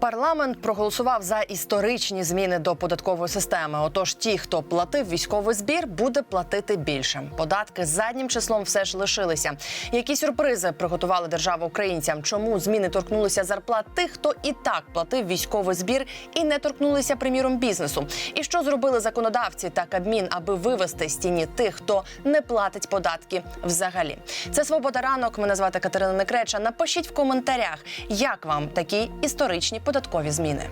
Парламент проголосував за історичні зміни до податкової системи. Отож, ті, хто платив військовий збір, буде платити більше. Податки заднім числом все ж лишилися. Які сюрпризи приготували держава українцям? Чому зміни торкнулися зарплат тих, хто і так платив військовий збір і не торкнулися, приміром, бізнесу? І що зробили законодавці та Кабмін, аби вивести з тіні тих, хто не платить податки взагалі? Це свобода ранок. Мене звати Катерина Некреча. Напишіть в коментарях, як вам такі історичні податкові зміни.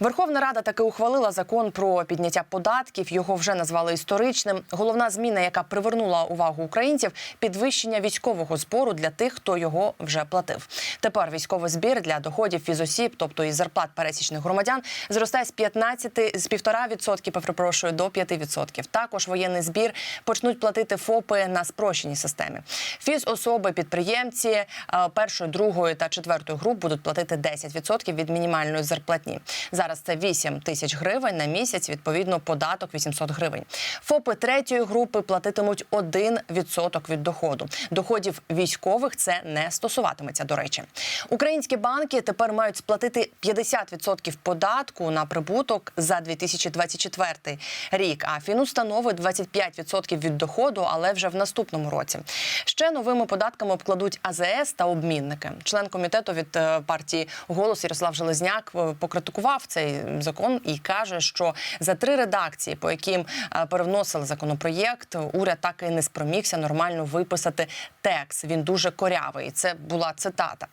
Верховна Рада таки ухвалила закон про підняття податків. Його вже назвали історичним. Головна зміна, яка привернула увагу українців, підвищення військового збору для тих, хто його вже платив. Тепер військовий збір для доходів фізосіб, тобто із зарплат пересічних громадян, зростає з 15, з 1,5%, перепрошую, до 5%. Також воєнний збір почнуть платити ФОПи на спрощеній системі. Фізособи, підприємці е, першої, другої та четвертої груп будуть платити 10% від мінімальної зарплатні. Зараз це 8 тисяч гривень на місяць. Відповідно, податок 800 гривень. ФОПи третьої групи платитимуть 1% від доходу. Доходів військових це не стосуватиметься. До речі, українські банки тепер мають сплатити 50% податку на прибуток за 2024 рік. А фінустанови 25% від доходу, але вже в наступному році. Ще новими податками обкладуть АЗС та обмінники. Член комітету від е, партії голос Ярослав Железняк е, покритикував цей закон і каже, що за три редакції, по яким е, перевносили законопроєкт, уряд так і не спромігся нормально виписати текст. Він дуже корявий. Це була цитата.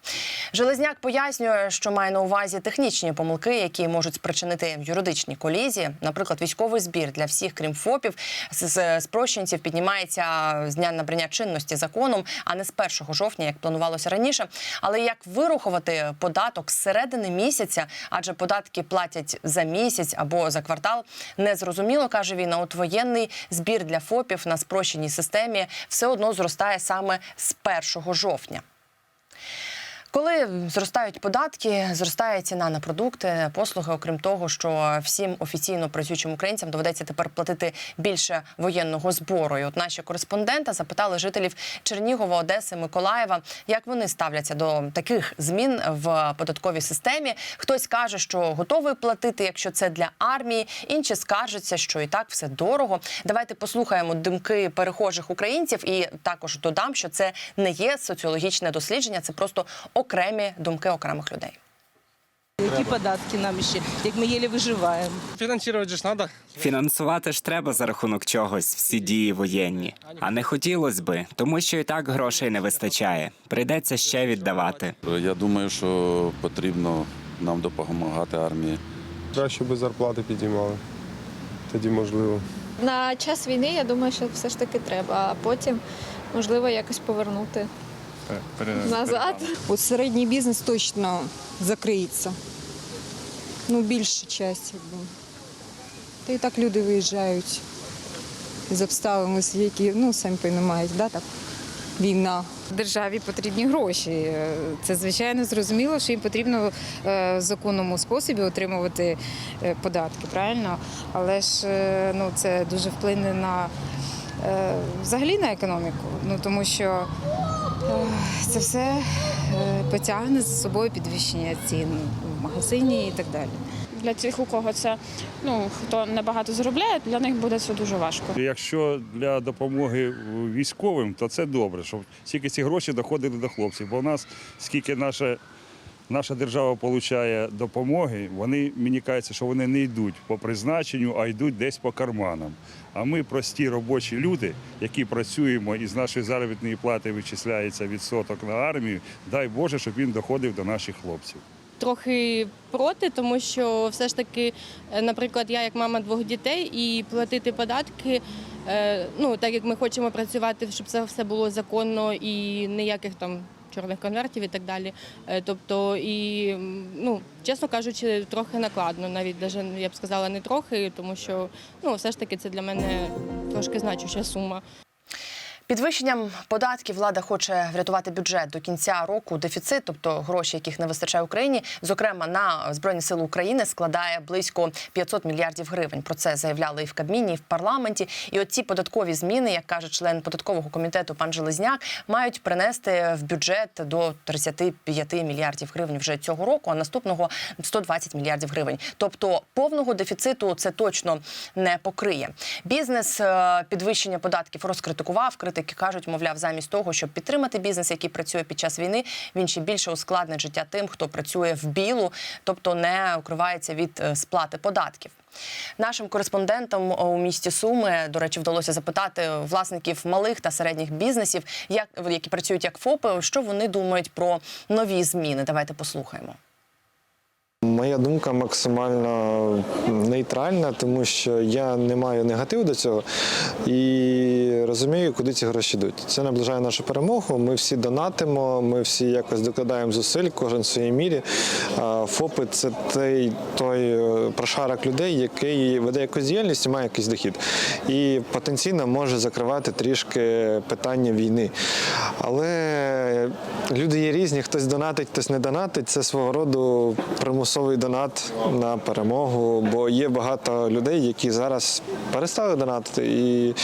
Железняк пояснює, що має на увазі технічні помилки, які можуть спричинити юридичні колізії. Наприклад, військовий збір для всіх, крім ФОПів, з- спрощенців піднімається з дня набрання чинності законом, а не з 1 жовтня, як планувалося раніше. Але як вирахувати податок з середини місяця, адже податки платять за місяць або за квартал, незрозуміло, каже він. А от воєнний збір для ФОПів на спрощеній системі все одно зростає саме з 1 жовтня. Коли зростають податки, зростає ціна на продукти, послуги. Окрім того, що всім офіційно працюючим українцям доведеться тепер платити більше воєнного збору. І от наші кореспонденти запитали жителів Чернігова, Одеси, Миколаєва, як вони ставляться до таких змін в податковій системі. Хтось каже, що готовий платити, якщо це для армії. Інші скаржаться, що і так все дорого. Давайте послухаємо думки перехожих українців, і також додам, що це не є соціологічне дослідження, це просто окремі думки окремих людей. Які податки нам ще, як ми єлі виживаємо. Фінансувати ж треба. Фінансувати ж треба за рахунок чогось всі дії воєнні. А не хотілося би, тому що і так грошей не вистачає. Прийдеться ще віддавати. Я думаю, що потрібно нам допомагати армії. Краще би зарплати підіймали. Тоді можливо. На час війни я думаю, що все ж таки треба, а потім можливо якось повернути назад. От середній бізнес точно закриється. Ну, більша часть, якби. Та і так люди виїжджають з обставин, які, ну, самі розумієте, да, так? Війна. Державі потрібні гроші. Це звичайно зрозуміло, що їм потрібно е, в законному способі отримувати е, податки, правильно? Але ж е, ну, це дуже вплине на взагалі на економіку. Ну тому що це все е, потягне за собою підвищення цін в магазині і так далі. для тих, у кого це ну хто небагато заробляє, для них буде це дуже важко. Якщо для допомоги військовим, то це добре, щоб стільки ці гроші доходили до хлопців. Бо в нас скільки наша, наша держава отримує допомоги, вони мені кажеться, що вони не йдуть по призначенню, а йдуть десь по карманам. А ми прості робочі люди, які працюємо і з нашої заробітної плати вичисляється відсоток на армію. Дай Боже, щоб він доходив до наших хлопців. трохи проти, тому що все ж таки, е, наприклад, я як мама двох дітей і платити податки. е, Ну, так як ми хочемо працювати, щоб це все було законно і ніяких там чорних конвертів і так далі. Е, Тобто, і ну, чесно кажучи, трохи накладно, навіть даже я б сказала не трохи, тому що ну, все ж таки це для мене трошки значуща сума. Підвищенням податків влада хоче врятувати бюджет до кінця року. Дефіцит, тобто гроші, яких не вистачає Україні, зокрема на збройні сили України, складає близько 500 мільярдів гривень. Про це заявляли і в Кабміні, і в парламенті. І от ці податкові зміни, як каже член податкового комітету пан Железняк, мають принести в бюджет до 35 мільярдів гривень вже цього року, а наступного 120 мільярдів гривень. Тобто повного дефіциту це точно не покриє. Бізнес е, підвищення податків розкритикував. Критики кажуть, мовляв, замість того, щоб підтримати бізнес, який працює під час війни, він ще більше ускладнить життя тим, хто працює в білу, тобто не укривається від е, сплати податків. Нашим кореспондентам у місті Суми, до речі, вдалося запитати власників малих та середніх бізнесів, як які працюють як ФОПи, що вони думають про нові зміни. Давайте послухаємо. Моя думка максимально нейтральна, тому що я не маю негативу до цього і розумію, куди ці гроші йдуть. Це наближає нашу перемогу. Ми всі донатимо, ми всі якось докладаємо зусиль, кожен в своїй мірі. ФОПи це той, той е, прошарок людей, який веде якусь діяльність і має якийсь дохід. І потенційно може закривати трішки питання війни. Але люди є різні, хтось донатить, хтось не донатить. Це свого роду примусовий донат на перемогу, бо є багато людей, які зараз перестали донатити, і...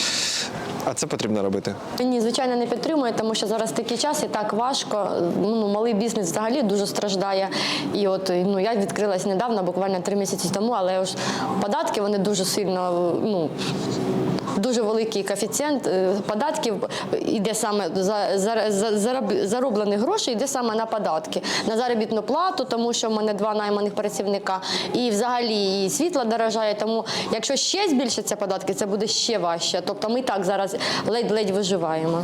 а це потрібно робити. Ні, звичайно, не підтримую, тому що зараз такий час і так важко. Ну, малий бізнес взагалі дуже страждає. І от ну я відкрилась недавно, буквально три місяці тому, але ж податки вони дуже сильно ну. Дуже великий коефіцієнт е, податків іде саме за, за, за за зароблених грошей, йде саме на податки, на заробітну плату, тому що в мене два найманих працівника, і взагалі і світло дорожає. Тому якщо ще збільшаться податки, це буде ще важче. Тобто ми так зараз ледь-ледь виживаємо.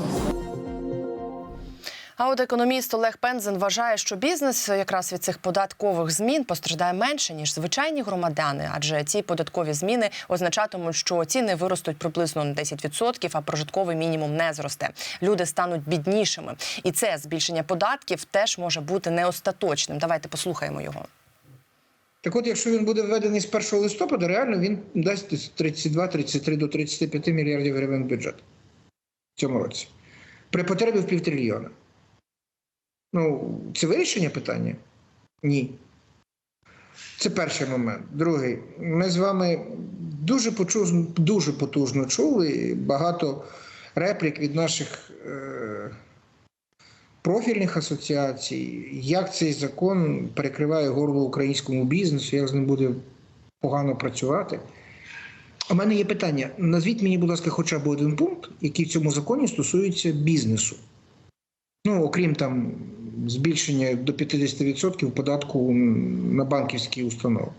А от економіст Олег Пензен вважає, що бізнес якраз від цих податкових змін постраждає менше ніж звичайні громадяни, адже ці податкові зміни означатимуть, що ціни виростуть приблизно на 10%, а прожитковий мінімум не зросте. Люди стануть біднішими, і це збільшення податків теж може бути не остаточним. Давайте послухаємо його. Так от, якщо він буде введений з 1 листопада, реально він дасть 32-33 до 35 мільярдів гривень в бюджет в цьому році. При потребі в півтрильйона. Ну, це вирішення питання? Ні. Це перший момент. Другий. Ми з вами дуже потужно, дуже потужно чули багато реплік від наших е, профільних асоціацій, як цей закон перекриває горло українському бізнесу, як з ним буде погано працювати. У мене є питання. Назвіть мені, будь ласка, хоча б один пункт, який в цьому законі стосується бізнесу. Ну, окрім там збільшення до 50% податку на банківські установи.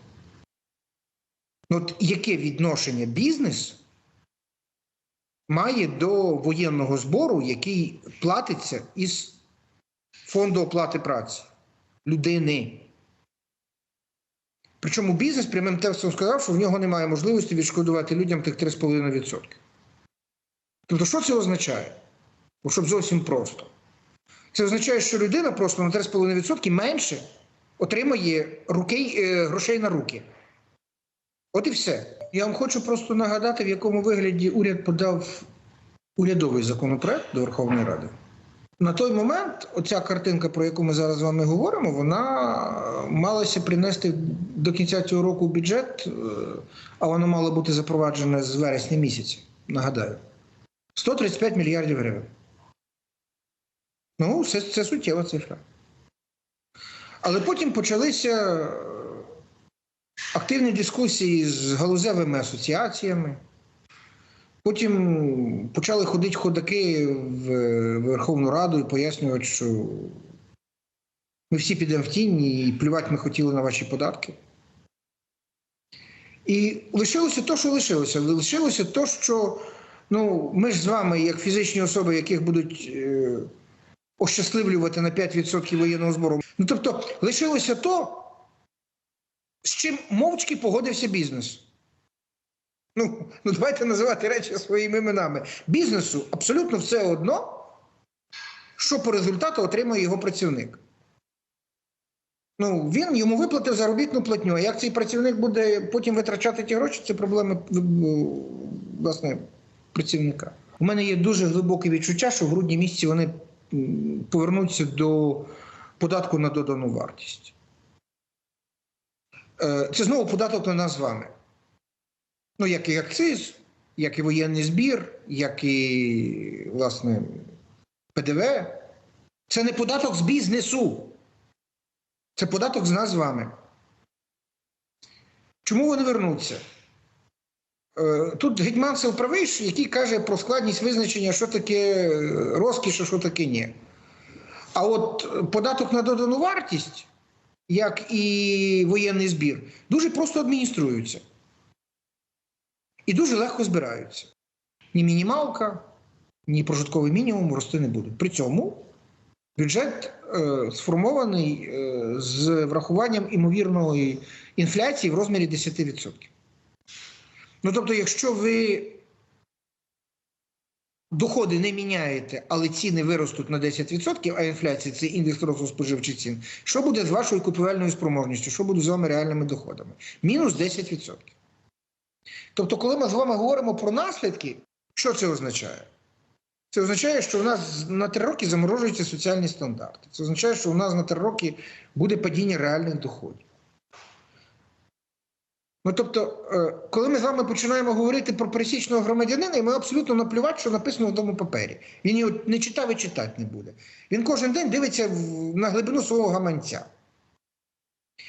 Ну, От яке відношення бізнес має до воєнного збору, який платиться із фонду оплати праці людини? Причому бізнес прямим текстом сказав, що в нього немає можливості відшкодувати людям тих 3,5%. Тобто, що це означає? Щоб зовсім просто. Це означає, що людина просто на 3,5% менше отримає руки, е, грошей на руки. От і все. Я вам хочу просто нагадати, в якому вигляді уряд подав урядовий законопроект до Верховної Ради. На той момент оця картинка, про яку ми зараз з вами говоримо, вона малася принести до кінця цього року бюджет, е, а воно мало бути запроваджене з вересня місяця. Нагадаю, 135 мільярдів гривень. Ну, це, це суттєва цифра. Але потім почалися активні дискусії з галузевими асоціаціями. Потім почали ходити ходаки в Верховну Раду і пояснювати, що ми всі підемо в тінь і плювати ми хотіли на ваші податки. І лишилося те, що лишилося. Лишилося те, що ну, ми ж з вами, як фізичні особи, яких будуть е, ощасливлювати на 5% воєнного збору. Ну тобто, лишилося то, з чим мовчки погодився бізнес. Ну, ну давайте називати речі своїми іменами. Бізнесу абсолютно все одно, що по результату отримує його працівник. Ну, він йому виплатив заробітну платню. А як цей працівник буде потім витрачати ті гроші, це проблеми власне працівника. У мене є дуже глибоке відчуття, що в грудні місяці вони м, повернуться до податку на додану вартість. Е, Це знову податок на нас з вами. Ну, як і акциз, як і воєнний збір, як і, власне, ПДВ. Це не податок з бізнесу. Це податок з нас з вами. Чому вони вернуться? Е, Тут Гетьманцев правий, який каже про складність визначення, що таке е, розкіш, а що таке ні. А от е, податок на додану вартість, як і воєнний збір, дуже просто адмініструються. І дуже легко збираються. Ні мінімалка, ні прожитковий мінімум рости не будуть. При цьому бюджет е, сформований е, з врахуванням імовірної інфляції в розмірі 10%. Ну тобто, якщо ви доходи не міняєте, але ціни виростуть на 10%, а інфляція це індекс росту споживчих цін, що буде з вашою купівельною спроможністю? Що буде з вами реальними доходами? Мінус 10%. Тобто, коли ми з вами говоримо про наслідки, що це означає? Це означає, що у нас на три роки заморожуються соціальні стандарти. Це означає, що у нас на три роки буде падіння реальних доходів. Ну тобто, е, коли ми з вами починаємо говорити про пересічного громадянина, йому абсолютно наплювати, що написано в тому папері. Він його не читав і читати не буде. Він кожен день дивиться на глибину свого гаманця.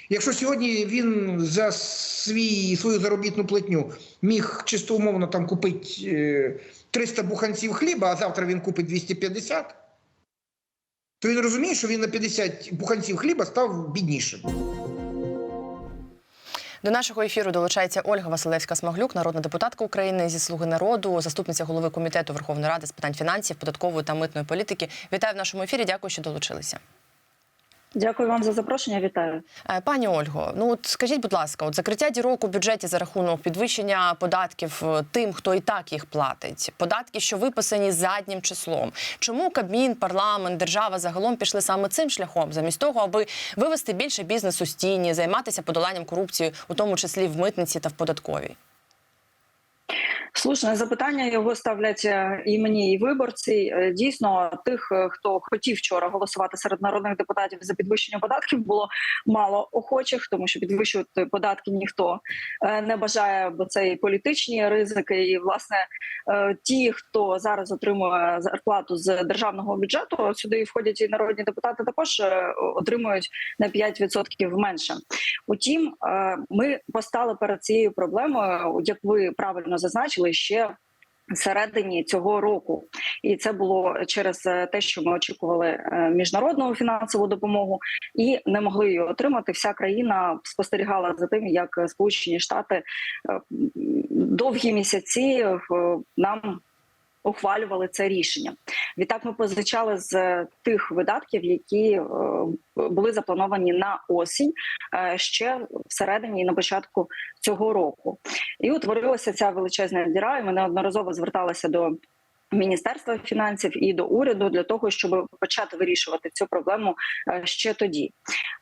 Якщо сьогодні він за свій, свою заробітну платню міг чисто умовно там купити е, 300 буханців хліба, а завтра він купить 250, то він розуміє, що він на 50 буханців хліба став біднішим. До нашого ефіру долучається Ольга Василевська-Смаглюк, народна депутатка України зі Слуги народу, заступниця голови комітету Верховної Ради з питань фінансів, податкової та митної політики. Вітаю в нашому ефірі. Дякую, що долучилися. Дякую вам за запрошення. Вітаю. Е, Пані Ольго, ну от скажіть, будь ласка, от закриття дірок у бюджеті за рахунок підвищення податків е, тим, хто і так їх платить, податки, що виписані заднім числом. Чому Кабмін, парламент, держава загалом пішли саме цим шляхом, замість того, аби вивести більше бізнесу з тіні, займатися подоланням корупції, у тому числі в митниці та в податковій? Слушне запитання його ставлять е, і мені, і виборці. Е, Дійсно, тих, е, хто хотів вчора голосувати серед народних депутатів за підвищення податків, було мало охочих, тому що підвищувати податки ніхто не бажає, бо це і політичні ризики. І власне ті, хто зараз отримує зарплату з державного бюджету, сюди входять і народні депутати, також отримують на 5% менше. Утім, ми постали перед цією проблемою, як ви правильно зазначили, ще середині цього року, і це було через е, те, що ми очікували е, міжнародну фінансову допомогу і не могли її отримати. Вся країна спостерігала за тим, як Сполучені Штати е, довгі місяці нам ухвалювали це рішення. Відтак ми позичали з тих видатків, які е, були заплановані на осінь е, ще всередині і на початку цього року. І утворилася ця величезна діра. І ми неодноразово зверталися до. Міністерства фінансів і до уряду для того, щоб почати вирішувати цю проблему е, ще тоді.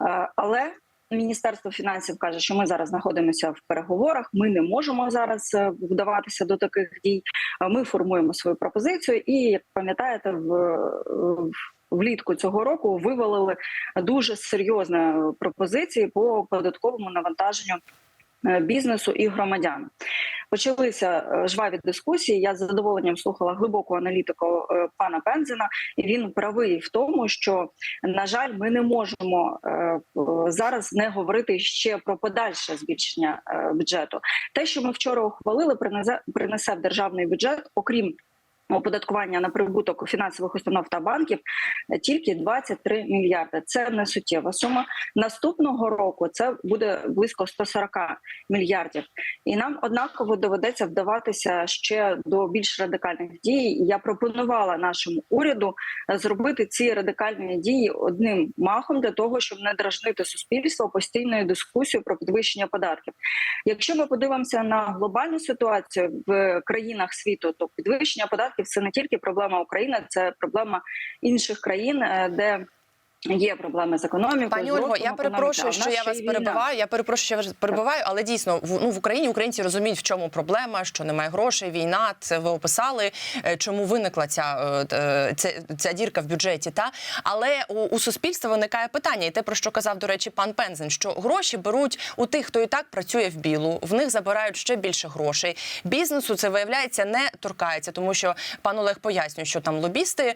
Е, Але Міністерство фінансів каже, що ми зараз знаходимося в переговорах. Ми не можемо зараз е, вдаватися до таких дій. Е, Ми формуємо свою пропозицію, і як пам'ятаєте, в, в влітку цього року вивалили дуже серйозні пропозиції по податковому навантаженню е, бізнесу і громадян. Почалися е, жваві дискусії. Я з задоволенням слухала глибоку аналітику е, пана Пензена, і він правий в тому, що на жаль, ми не можемо е, зараз не говорити ще про подальше збільшення бюджету. Те, що ми вчора ухвалили, принесе в державний бюджет, окрім оподаткування на прибуток фінансових установ та банків е, тільки 23 мільярди. Це не суттєва сума. Наступного року це буде близько 140 мільярдів. І нам однаково доведеться вдаватися ще до більш радикальних дій. Я пропонувала нашому уряду зробити ці радикальні дії одним махом для того, щоб не дражнити суспільство постійною дискусією про підвищення податків. Якщо ми подивимося на глобальну ситуацію в країнах світу, то підвищення податків це не тільки проблема України, це проблема інших країн, е, де Є проблеми з економікою. Пані Ольго, я перепрошую, що я вас перебиваю. Я перепрошую, що я вас перебиваю, але дійсно в ну в Україні українці розуміють, в чому проблема, що немає грошей, війна. Це ви описали, е, чому виникла ця, е, е, ця, ця дірка в бюджеті. Та але у, у суспільства виникає питання, і те про що казав до речі пан Пензен, що гроші беруть у тих, хто і так працює в білу. В них забирають ще більше грошей. Бізнесу це виявляється не торкається, тому що пан Олег пояснює, що там лобісти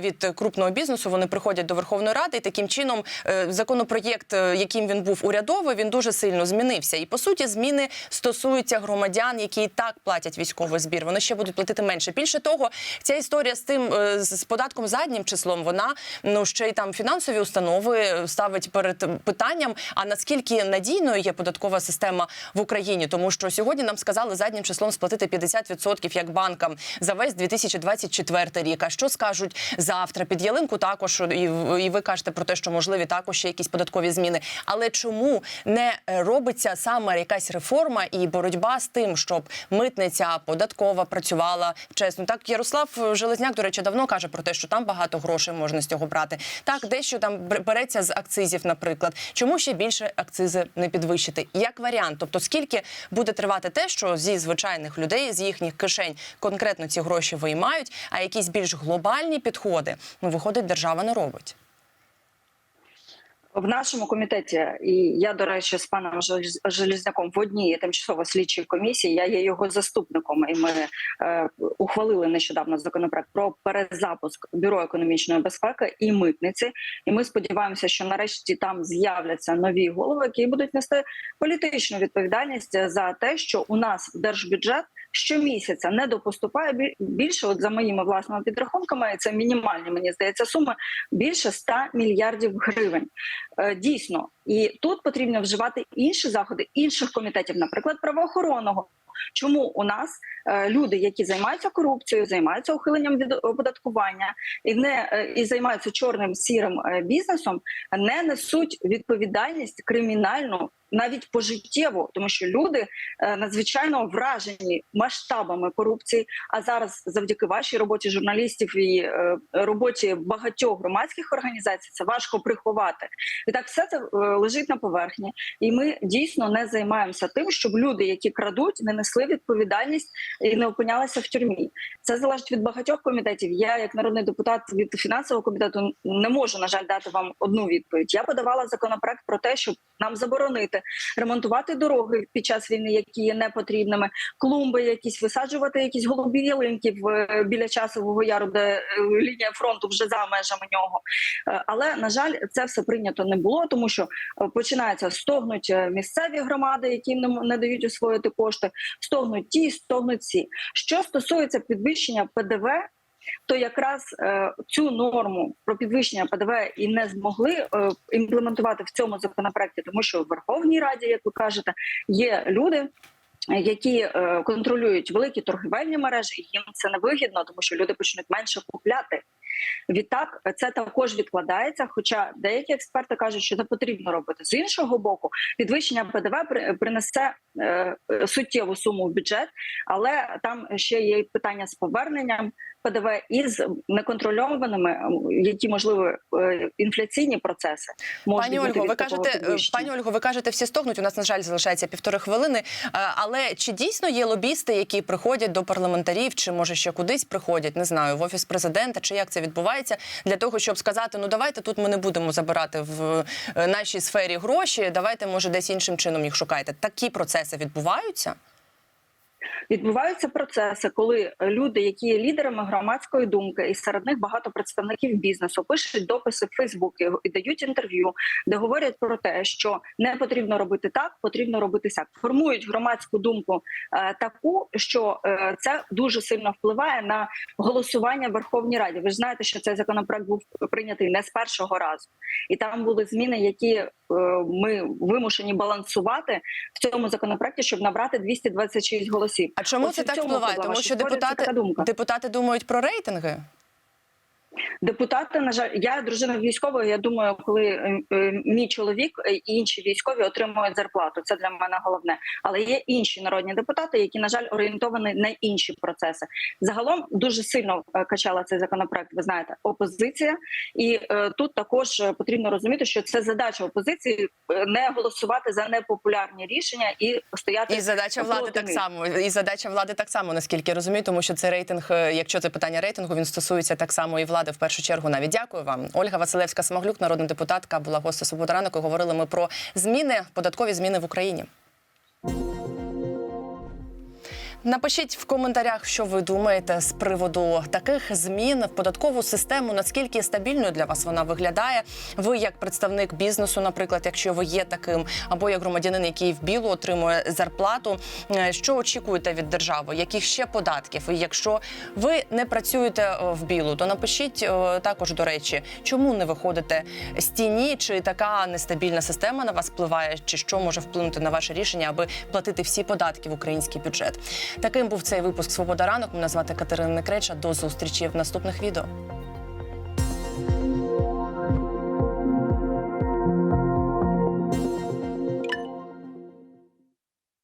від крупного бізнесу вони приходять до Верховної Ради, і таким чином е, законопроєкт, е, яким він був урядовий, він дуже сильно змінився. І по суті, зміни стосуються громадян, які і так платять військовий збір. Вони ще будуть платити менше. Більше того, ця історія з тим е, з податком заднім числом, вона ну ще й там фінансові установи ставить перед питанням. А наскільки надійною є податкова система в Україні? Тому що сьогодні нам сказали заднім числом сплатити 50% як банкам за весь 2024 рік. А що скажуть завтра? Під ялинку також і, і ви кажете про те, що можливі також ще якісь податкові зміни. Але чому не робиться саме якась реформа і боротьба з тим, щоб митниця податкова працювала чесно? Так Ярослав Железняк, до речі, давно каже про те, що там багато грошей можна з цього брати. Так, дещо там береться з акцизів, наприклад. Чому ще більше акцизи не підвищити? Як варіант, тобто скільки буде тривати те, що зі звичайних людей з їхніх кишень конкретно ці гроші виймають, а якісь більш глобальні підходи, ну виходить, держава не робить. В нашому комітеті, і я, до речі, з паном Желез- Железняком в одній тимчасово слідчій комісії, я є його заступником, і ми е, ухвалили нещодавно законопроект про перезапуск бюро економічної безпеки і митниці. І ми сподіваємося, що нарешті там з'являться нові голови, які будуть нести політичну відповідальність за те, що у нас держбюджет щомісяця не допоступає бі- більше, от за моїми власними підрахунками, це мінімальні, мені здається, суми більше 100 мільярдів гривень. Е, Дійсно, і тут потрібно вживати інші заходи інших комітетів, наприклад, правоохоронного. Чому у нас е, люди, які займаються корупцією, займаються ухиленням від оподаткування і не е, і займаються чорним сірим бізнесом, не несуть відповідальність кримінальну навіть пожиттєву, тому що люди е, надзвичайно вражені масштабами корупції. А зараз, завдяки вашій роботі журналістів і е, роботі багатьох громадських організацій, це важко приховати. І так все це е, лежить на поверхні, і ми дійсно не займаємося тим, щоб люди, які крадуть, не несли відповідальність і не опинялися в тюрмі. Це залежить від багатьох комітетів. Я, як народний депутат від фінансового комітету, не можу на жаль дати вам одну відповідь. Я подавала законопроект про те, щоб нам заборонити ремонтувати дороги під час війни, які є непотрібними, клумби, якісь висаджувати якісь голубі ялинки в е, біля часового яру, де е, лінія фронту вже за межами нього. Е, Але на жаль, це все прийнято не було, тому що починається стогнуть місцеві громади, які не дають освоїти кошти, стогнуть ті, стогнуть ці. Що стосується підвищення ПДВ. То якраз е, цю норму про підвищення ПДВ і не змогли е, імплементувати в цьому законопроекті, тому що в Верховній Раді, як ви кажете, є люди, які е, контролюють великі торгівельні мережі, і їм це не вигідно, тому що люди почнуть менше купляти. Відтак це також відкладається. Хоча деякі експерти кажуть, що це потрібно робити з іншого боку. Підвищення ПДВ при- принесе суттєву суму в бюджет, але там ще є питання з поверненням ПДВ і з неконтрольованими, які можливо е, інфляційні процеси можуть Пані Ольго, ви кажете, е, підвищення. пані Ольго, ви кажете, всі стогнуть. У нас на жаль залишається півтори хвилини. Е, Але чи дійсно є лобісти, які приходять до парламентарів, чи може ще кудись приходять, не знаю, в офіс президента, чи як це відбувається, для того, щоб сказати, ну давайте тут ми не будемо забирати в нашій сфері гроші. Давайте, може, десь іншим чином їх шукайте. Такі процеси відбуваються. Відбуваються процеси, коли люди, які є лідерами громадської думки, і серед них багато представників бізнесу, пишуть дописи в Фейсбуці і дають інтерв'ю, де говорять про те, що не потрібно робити так, потрібно робити сяк. Формують громадську думку е, таку, що е, це дуже сильно впливає на голосування в Верховній Раді. Ви ж знаєте, що цей законопроект був прийнятий не з першого разу, і там були зміни, які е, ми вимушені балансувати в цьому законопроекті, щоб набрати 226 голосів. А чому Ось це так впливає? Тому що депутати депутати думають про рейтинги. Депутати, на жаль, я дружина військового. Я думаю, коли е, е, мій чоловік е, і інші військові отримують зарплату. Це для мене головне. Але є інші народні депутати, які на жаль орієнтовані на інші процеси. Загалом дуже сильно качала цей законопроект. Ви знаєте, опозиція, і е, тут також потрібно розуміти, що це задача опозиції не голосувати за непопулярні рішення і стояти І задача влади так само. І задача влади так само, наскільки я розумію, тому що це рейтинг, якщо це питання рейтингу, він стосується так само і влади в першу чергу. Навіть дякую вам. Ольга Василевська Смаглюк, народна депутатка, була гостя «Свобода ранку». Говорили ми про зміни, податкові зміни в Україні. Напишіть в коментарях, що ви думаєте з приводу таких змін в податкову систему. Наскільки стабільною для вас вона виглядає? Ви як представник бізнесу, наприклад, якщо ви є таким, або як громадянин, який в білу отримує зарплату. е, Що очікуєте від держави? Яких ще податків? І якщо ви не працюєте е, в білу, то напишіть е, також до речі, чому не виходите з тіні, чи така нестабільна система на вас впливає, чи що може вплинути на ваше рішення, аби платити всі податки в український бюджет. Таким був цей випуск Свобода ранок. Мене звати Катерина Некреча. До зустрічі в наступних відео.